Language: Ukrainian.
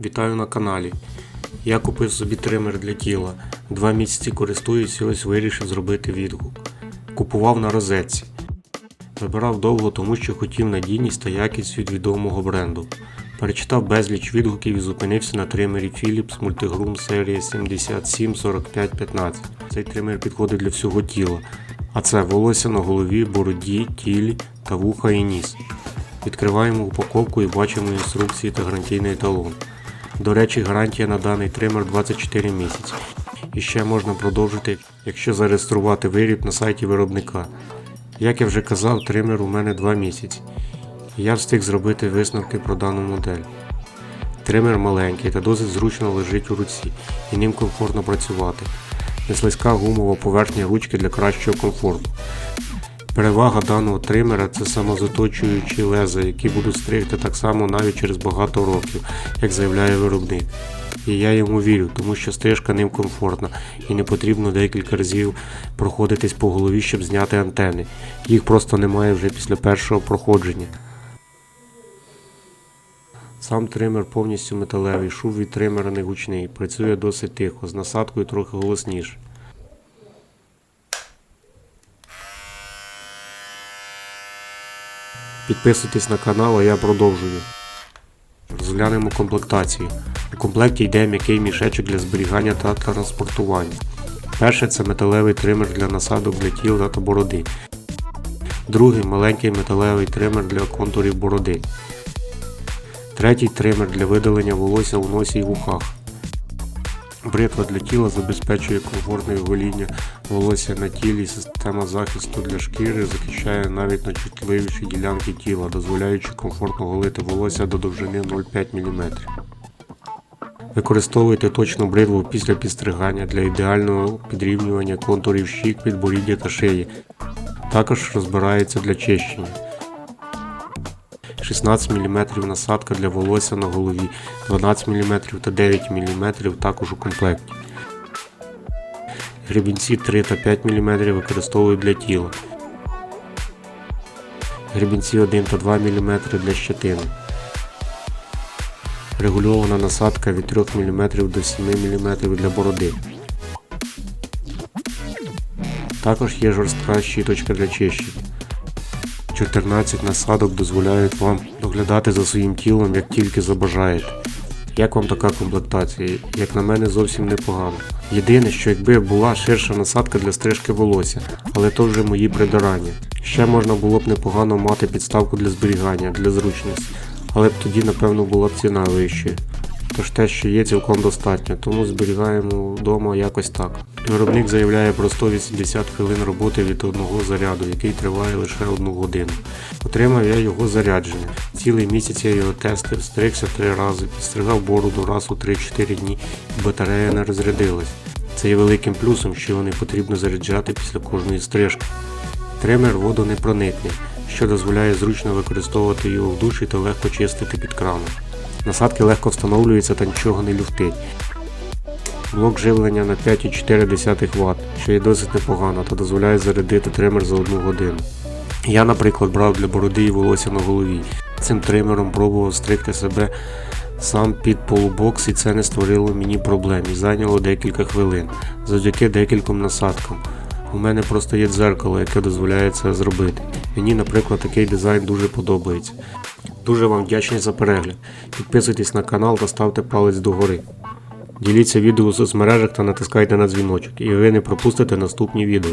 Вітаю на каналі. Я купив собі тример для тіла. Два місяці користуюсь і ось вирішив зробити відгук. Купував на розетці. Вибирав довго, тому що хотів надійність та якість від відомого бренду. Перечитав безліч відгуків і зупинився на тримері Philips Multigrum серія 774515. Цей тример підходить для всього тіла, а це волосся на голові, бороді, тілі та вуха і ніс. Відкриваємо упаковку і бачимо інструкції та гарантійний талон. До речі, гарантія на даний тример 24 місяці. І ще можна продовжити, якщо зареєструвати виріб на сайті виробника. Як я вже казав, тример у мене 2 місяці. І я встиг зробити висновки про дану модель. Тример маленький та досить зручно лежить у руці, і ним комфортно працювати. Неслизька гумова поверхня ручки для кращого комфорту. Перевага даного тримера це самозаточуючі леза, які будуть стригти так само навіть через багато років, як заявляє виробник. І я йому вірю, тому що стрижка ним комфортна і не потрібно декілька разів проходитись по голові, щоб зняти антени. Їх просто немає вже після першого проходження. Сам тример повністю металевий, шум від тримера не гучний, працює досить тихо, з насадкою трохи голосніше. Підписуйтесь на канал, а я продовжую. Розглянемо комплектацію. У комплекті йде м'який мішечок для зберігання та транспортування. Перше це металевий тример для насадок для тіла та бороди. Другий маленький металевий тример для контурів бороди. Третій тример для видалення волосся у носі і вухах. Бритва для тіла забезпечує комфортне гоління волосся на тілі. Система захисту для шкіри захищає навіть найчутливіші ділянки тіла, дозволяючи комфортно голити волосся до довжини 0,5 мм. Використовуйте точну бритву після підстригання для ідеального підрівнювання контурів щік, підборіддя та шиї. Також розбирається для чищення. 16 мм насадка для волосся на голові, 12 мм та 9 мм також у комплекті. Гребінці 3 та 5 мм використовують для тіла. Гребінці 1 та 2 мм для щетини. Регульована насадка від 3 мм до 7 мм для бороди. Також є жорстка щіточка для чищення. 14 насадок дозволяють вам доглядати за своїм тілом як тільки забажаєте. Як вам така комплектація? Як на мене, зовсім непогано. Єдине, що якби була ширша насадка для стрижки волосся, але то вже мої придирання. Ще можна було б непогано мати підставку для зберігання, для зручності, але б тоді, напевно, була б ціна вищою. Тож те, що є, цілком достатньо, тому зберігаємо вдома якось так. Виробник заявляє про 180 хвилин роботи від одного заряду, який триває лише одну годину. Отримав я його заряджене. Цілий місяць я його тестив, стригся три рази, підстригав бороду раз у 3-4 дні, і батарея не розрядилась. Це є великим плюсом, що вони потрібно заряджати після кожної стрижки. Тример водонепроникний, що дозволяє зручно використовувати його в душі та легко чистити під краном. Насадки легко встановлюються та нічого не люфтить. Блок живлення на 5,4 Вт, що є досить непогано та дозволяє зарядити тример за одну годину. Я, наприклад, брав для бороди і волосся на голові. Цим тримером пробував стригти себе сам під полубокс і це не створило мені проблем і зайняло декілька хвилин завдяки декільком насадкам. У мене просто є дзеркало, яке дозволяє це зробити. Мені, наприклад, такий дизайн дуже подобається. Дуже вам вдячний за перегляд. Підписуйтесь на канал та ставте палець догори. Діліться відео у соцмережах та натискайте на дзвіночок, і ви не пропустите наступні відео.